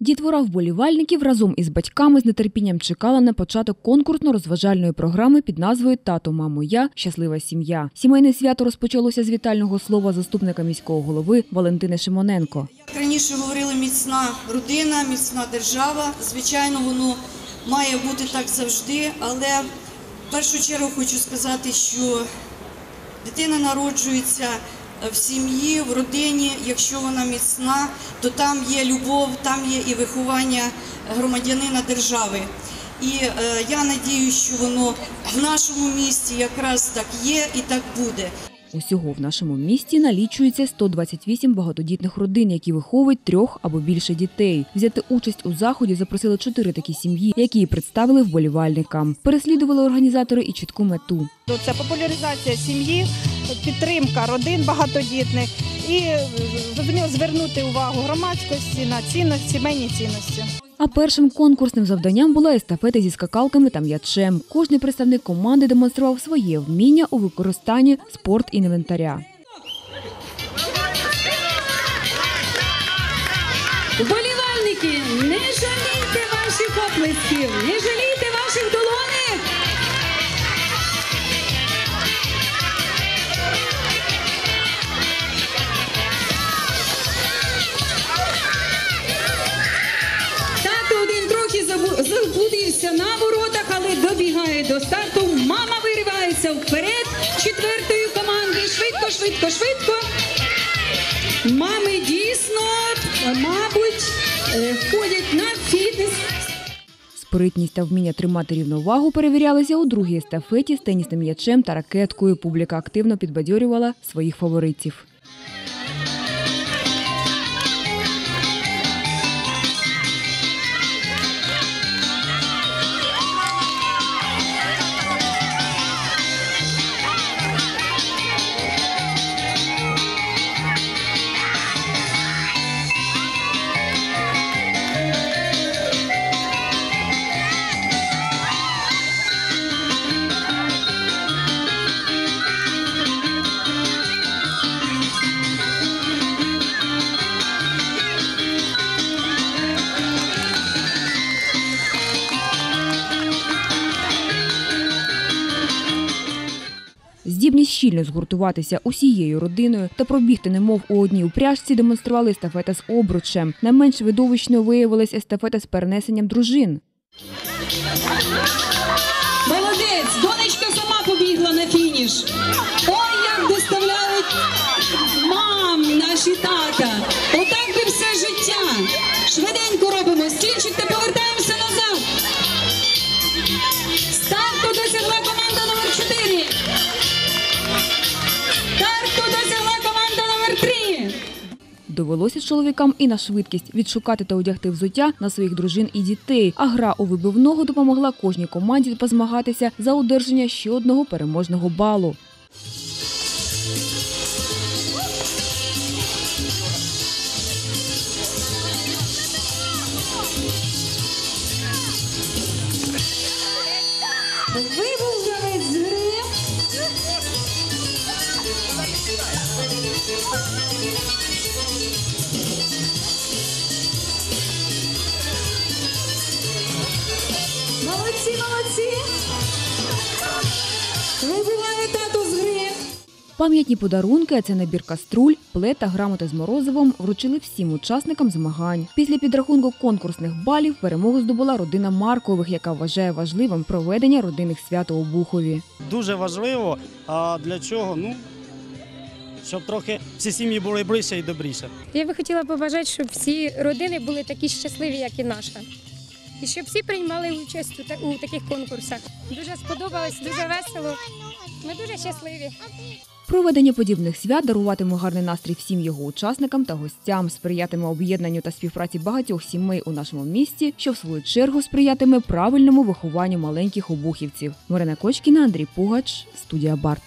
Дітвора вболівальників разом із батьками з нетерпінням чекала на початок конкурсно-розважальної програми під назвою Тато, мамо, я щаслива сім'я. Сімейне свято розпочалося з вітального слова заступника міського голови Валентини Шимоненко. Раніше говорили, міцна родина, міцна держава. Звичайно, воно має бути так завжди, але в першу чергу хочу сказати, що дитина народжується в сім'ї, в родині. Якщо вона міцна, то там є любов, там є і виховання громадянина держави. І е, я надію, що воно в нашому місті якраз так є і так буде. Усього в нашому місті налічується 128 багатодітних родин, які виховують трьох або більше дітей. Взяти участь у заході запросили чотири такі сім'ї, які і представили вболівальникам. Переслідували організатори і чітку мету. Це популяризація сім'ї, підтримка родин багатодітних і зрозуміло звернути увагу громадськості на цінності, сімейні цінності. А першим конкурсним завданням була естафета зі скакалками та м'ячем. Кожний представник команди демонстрував своє вміння у використанні спорт-інвентаря. Вболівальники, не жалійте ваших оплесків, не жалійте заблудився на воротах, але добігає до старту. Мама виривається вперед четвертої команди. Швидко, швидко, швидко. Мами дійсно, мабуть, е, входять на фітнес. Спритність та вміння тримати рівновагу перевірялися у другій естафеті з тенісним м'ячем та ракеткою. Публіка активно підбадьорювала своїх фаворитів. Здібність щільно згуртуватися усією родиною та пробігти немов у одній упряжці демонстрували естафета з обручем. Не менш видовищною виявилась естафета з перенесенням дружин. Молодець, донечка сама побігла на фініш. Ой, як доставляють мам наші тата. Отак би все життя. Швиденько робимо. Стільчик та Довелося чоловікам і на швидкість відшукати та одягти взуття на своїх дружин і дітей. А гра у вибивного допомогла кожній команді позмагатися за одержання ще одного переможного балу. Вибув з. Молодці, молодці. Вибуває тату з гри. Пам'ятні подарунки, а це набір каструль, плед та грамоти з морозивом вручили всім учасникам змагань. Після підрахунку конкурсних балів перемогу здобула родина Маркових, яка вважає важливим проведення родинних свят у Обухові. дуже важливо. А для чого? Ну, щоб трохи всі сім'ї були ближче і добріше. Я би хотіла побажати, щоб всі родини були такі щасливі, як і наша. І щоб всі приймали участь у та- у таких конкурсах. Дуже сподобалось, дуже весело. Ми дуже щасливі. Проведення подібних свят даруватиме гарний настрій всім його учасникам та гостям, сприятиме об'єднанню та співпраці багатьох сімей у нашому місті, що в свою чергу сприятиме правильному вихованню маленьких обухівців. Марина Кочкіна, Андрій Пугач, студія Барт.